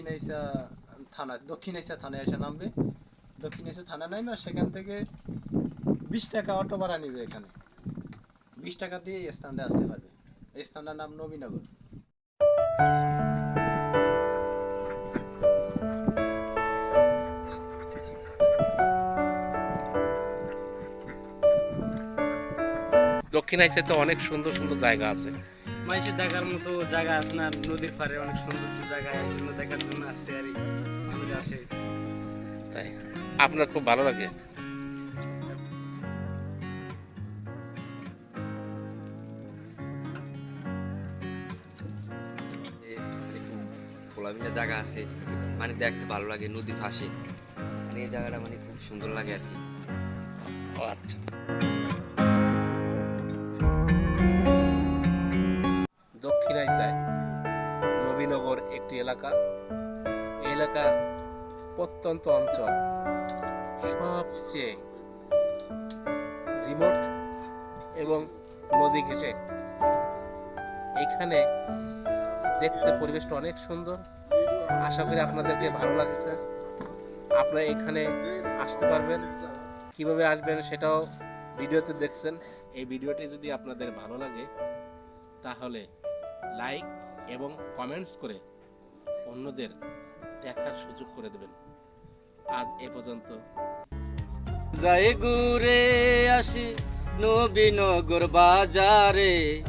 এসা থানা দক্ষিণ এসা থানায় এসে নামবে। দক্ষিণ এসে থানা নামবে আর সেখান থেকে বিশ টাকা অটো ভাড়া নিবে এখানে। বিশ টাকা দিয়ে এই স্থানটা আসতে পারবে। এই স্থানটার নাম নবীনগর। দক্ষিণ আইসে তো অনেক সুন্দর সুন্দর জায়গা আছে। মাইসের দেখার মতো জায়গা আছে না নদীর পাড়ে অনেক সৌন্দর্য জায়গা এই জন্য দেখার জন্য আসছে আর মানুষ আসে। তাই? আপনার খুব ভালো লাগে। একটু খোলামেলা জায়গা আছে মানে দেখতে ভালো লাগে নদীর পাশে। মানে এই জায়গাটা মানে খুব সুন্দর লাগে আর কি। আচ্ছা। আইসায় নবীনগর একটি এলাকা। এলাকা প্রত্যন্ত অঞ্চল। সবচেয়ে রিমোট এবং নদী ঘেঁষে। এখানে দেখতে পরিবেশটা অনেক সুন্দর। আশা করি আপনাদেরকে ভালো লাগছে। আপনারা এখানে আসতে পারবেন। কীভাবে আসবেন সেটাও ভিডিওতে দেখছেন। এই ভিডিওটি যদি আপনাদের ভালো লাগে, তাহলে লাইক এবং কমেন্টস করে অন্যদের দেখার সুযোগ করে দেবেন। আজ এ পর্যন্ত। যাই ঘুরে আসি নবীনগর বাজারে,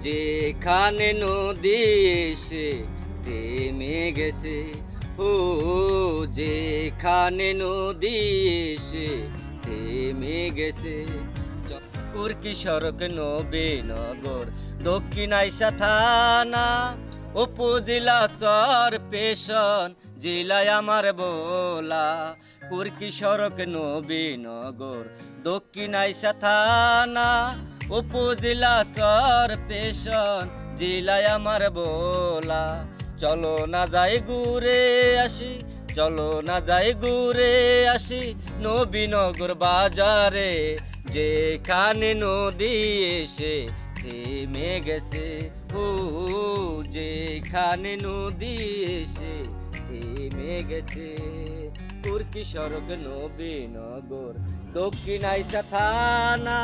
যেখানে নদী এসে থেমে গেছে। ও যেখানে নদী এসে থেমে গেছে। কুরকি সড়ক নবীনগর দক্ষিণ আইসা থানা উপজেলা চর পেশন, জেলায় আমার বোলা, কুরকি সড়ক নবীনগর, দক্ষিণ আইসা থানা উপজেলা চর পেশন, জেলায় আমার বোলা, চলো না যাই ঘুরে আসি, চলো না যাই ঘুরে আসি, নবীনগর বাজারে, যেখানে নদী এসে থেমে গেছে ও যেখানে নদী এসে থেমে গেছে তুর্কি সড়ক নবীনগর, দক্ষিণ আইসা থানা,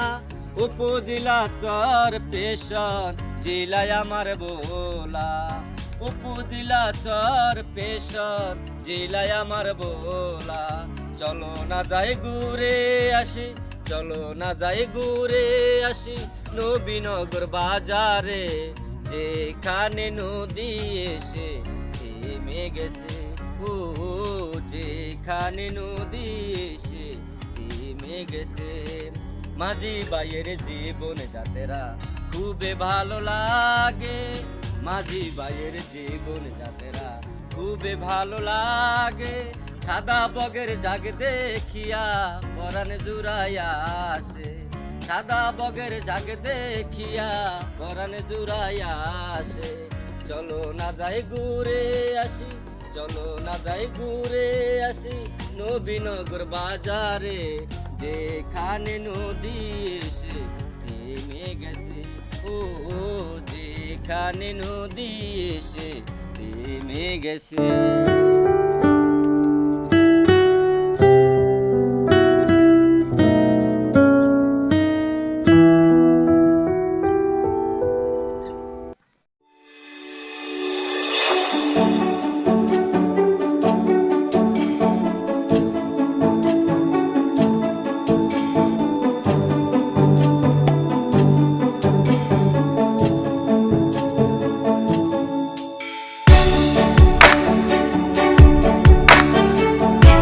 উপজেলা চর পেশন, জেলায় আমার বোলা। উপজেলা চর পেশন, জেলায় আমার বোলা। চলো না যাই ঘুরে আসি চলো না যাই ঘুরে আসি নবীনগর বাজারে। যেখানে নদী এসে থেমে গেছে ও যেখানে নদী এসে থেমে গেছে। মাঝি বাইয়ের জীবন যাতেরা খুবই ভালো লাগে। মাঝি বাইয়ের জীবন যাতেরা খুবই ভালো লাগে। সাদা বগের জাগ দেখিয়া পরাণ জুড়াইয়া আসে। সাদা বগের জাগ দেখিয়া পরাণ জুড়াইয়া আসে। চলো না যাই ঘুরে আসি, চলো না যাই ঘুরে আসি নবীনগর বাজারে। যেখানে নদী এসে থেমে গেছে ও, যেখানে নদী এসে থেমে গেছে।